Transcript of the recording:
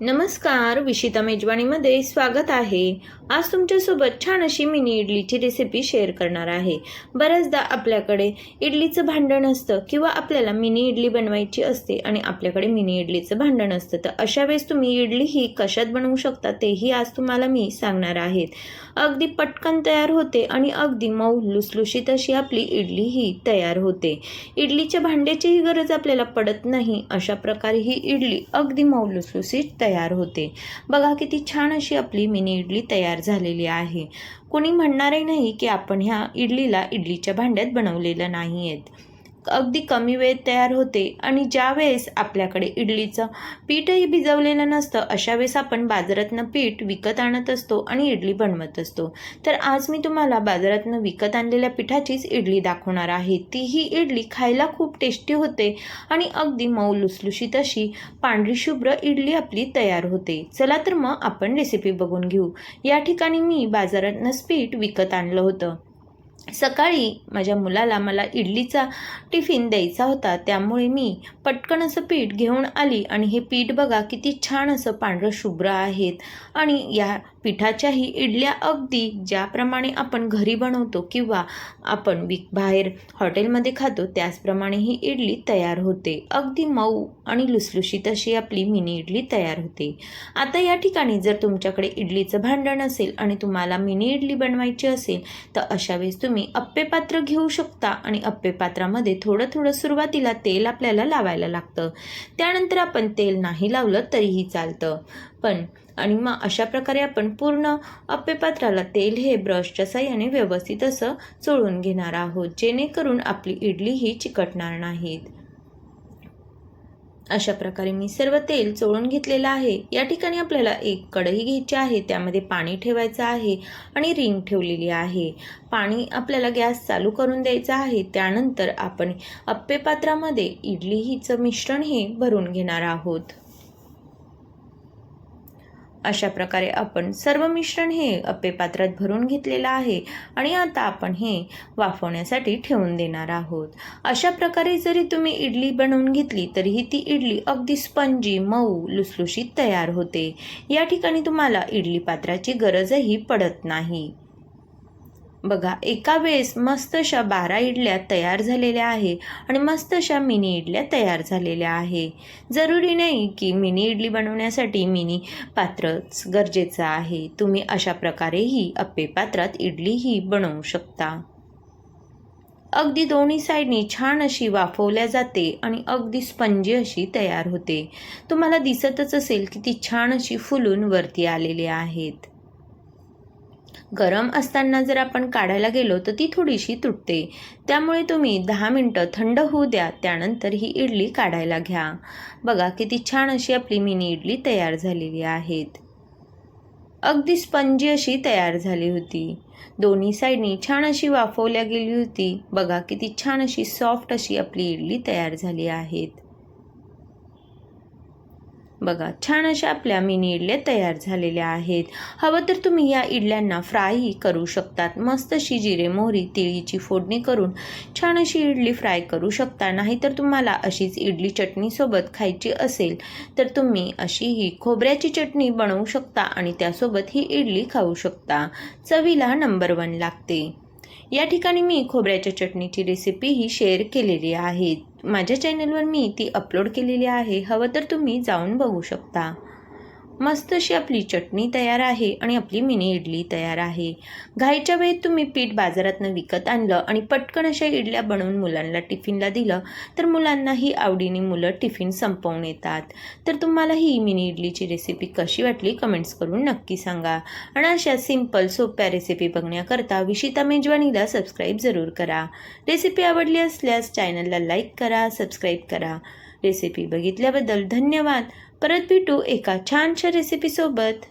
नमस्कार विशिता मेजवानीमध्ये स्वागत आहे. आज तुमच्यासोबत छान अशी मिनी इडलीची रेसिपी शेअर करणार आहे. बऱ्याचदा आपल्याकडे इडलीचं भांडण असतं किंवा आपल्याला मिनी इडली बनवायची असते आणि आपल्याकडे मिनी इडलीचं भांडण असतं तर अशा वेळेस तुम्ही इडली ही कशात बनवू शकता तेही आज तुम्हाला मी सांगणार आहेत अगदी पटकन तयार होते आणि अगदी मऊ लुसलुशीत अशी आपली इडली ही तयार होते. इडलीच्या भांड्याचीही गरज आपल्याला पडत नाही अशा प्रकारे ही इडली अगदी मऊ लुसलुसीत तयार तयार होते. बघा किती छान अशी आपली मिनी इडली तयार झालेली आहे. कोणी म्हणणारही नाही की आपण ह्या इडलीला इडलीच्या भांड्यात बनवलेलं नाही आहेत अगदी कमी वेळेत तयार होते आणि ज्या वेळेस आपल्याकडे इडलीचं पीठही भिजवलेलं नसतं अशा वेळेस आपण बाजारातनं पीठ विकत आणत असतो आणि इडली बनवत असतो. तर आज मी तुम्हाला बाजारातनं विकत आणलेल्या पिठाचीच इडली दाखवणार आहे. तीही इडली खायला खूप टेस्टी होते आणि अगदी मऊ लुसलुशीत अशी पांढरी शुभ्र इडली आपली तयार होते. चला तर मग आपण रेसिपी बघून घेऊ. या ठिकाणी मी बाजारातनंच पीठ विकत आणलं होतं. सकाळी माझ्या मुलाला मला इडलीचा टिफिन द्यायचा होता. त्यामुळे मी पटकन असं पीठ घेऊन आली आणि हे पीठ बघा किती छान असं पांढरं शुभ्र आहेत. आणि या पिठाच्याही इडल्या अगदी ज्याप्रमाणे आपण घरी बनवतो किंवा आपण विक बाहेर हॉटेलमध्ये खातो त्याचप्रमाणे ही इडली तयार होते. अगदी मऊ आणि लुसलुशीत अशी आपली मिनी इडली तयार होते. आता या ठिकाणी जर तुमच्याकडे इडलीचं भांडण असेल आणि तुम्हाला मिनी इडली बनवायची असेल तर अशा वेळेस तुम्ही अप्पे पात्र घेऊ शकता आणि अप्पे पात्रामध्ये थोडं थोडं सुरुवातीला तेल आपल्याला लावायला लागतं. त्यानंतर आपण तेल नाही लावलं तरीही चालतं. पण आणि मग अशा प्रकारे आपण पूर्ण अप्पेपात्राला तेल हे ब्रशच्या साह्याने व्यवस्थित असं चोळून घेणार आहोत जेणेकरून आपली इडली ही चिकटणार नाहीत. अशा प्रकारे मी सर्व तेल चोळून घेतलेलं आहे. या ठिकाणी आपल्याला एक कढई घ्यायची आहे त्यामध्ये पाणी ठेवायचं आहे आणि रिंग ठेवलेली आहे. पाणी आपल्याला गॅस चालू करून द्यायचा आहे. त्यानंतर आपण अप्पे पात्रामध्ये इडली मिश्रण हे भरून घेणार आहोत. अशा प्रकारे आपण सर्व मिश्रण हे अप्पे पात्रात भरून घेतलेलं आहे आणि आता आपण हे वाफवण्यासाठी ठेवून देणार आहोत. अशा प्रकारे जरी तुम्ही इडली बनवून घेतली तरीही ती इडली अगदी स्पंजी मऊ लुसलुशीत तयार होते. या ठिकाणी तुम्हाला इडली पात्राची गरजही पडत नाही. बघा एका वेळेस मस्त अशा बारा इडल्या तयार झालेल्या आहे आणि मस्त अशा मिनी इडल्या तयार झालेल्या आहे. जरुरी नाही की मिनी इडली बनवण्यासाठी मिनी पात्रच गरजेचं आहे. तुम्ही अशा प्रकारेही अप्पे पात्रात इडलीही बनवू शकता. अगदी दोन्ही साईडनी छान अशी वाफवल्या जाते आणि अगदी स्पंजी अशी तयार होते. तुम्हाला दिसतच असेल की ती छान अशी फुलून वरती आलेली आहेत. गरम असताना जर आपण काढायला गेलो तर ती थोडीशी तुटते. त्यामुळे तुम्ही दहा मिनटं थंड होऊ द्या त्यानंतर ही इडली काढायला घ्या. बघा किती छान अशी आपली मिनी इडली तयार झालेली आहेत. अगदी स्पंजी अशी तयार झाली होती. दोन्ही साईडनी छान अशी वाफवल्या गेली होती. बघा किती छान अशी सॉफ्ट अशी आपली इडली तयार झाली आहेत. बघा छान अशा आपल्या मिनी इडल्या तयार झालेल्या आहेत. हवं तर तुम्ही या इडल्यांना फ्रायही करू शकतात. मस्त अशी जिरे मोहरी तिळीची फोडणी करून छान अशी इडली फ्राय करू शकता. नाहीतर तुम्हाला अशीच इडली चटणीसोबत खायची असेल तर तुम्ही अशी ही खोबऱ्याची चटणी बनवू शकता आणि त्यासोबत ही इडली खाऊ शकता. चवीला नंबर वन लागते. या ठिकाणी मी खोबऱ्याच्या चटणीची रेसिपीही शेअर केलेली आहे. माझ्या चॅनलवर मी ती अपलोड केलेली आहे. हवं तर तुम्ही जाऊन बघू शकता. मस्त अशी आपली चटणी तयार आहे आणि आपली मिनी इडली तयार आहे. घाईच्या वेळेत तुम्ही पीठ बाजारातनं विकत आणलं आणि पटकन अशा इडल्या बनवून मुलांना टिफिनला दिलं तर मुलांनाही आवडीने मुलं टिफिन संपवून येतात. तर तुम्हाला ही मिनी इडलीची रेसिपी कशी वाटली कमेंट्स करून नक्की सांगा. आणि अशा सिंपल सोप्या रेसिपी बघण्याकरता विशिता मेजवानीला सबस्क्राईब जरूर करा. रेसिपी आवडली असल्यास चॅनलला लाईक करा सबस्क्राईब करा. रेसिपी बघितल्याबद्दल धन्यवाद. परत भेटू एका छानशा रेसिपीसोबत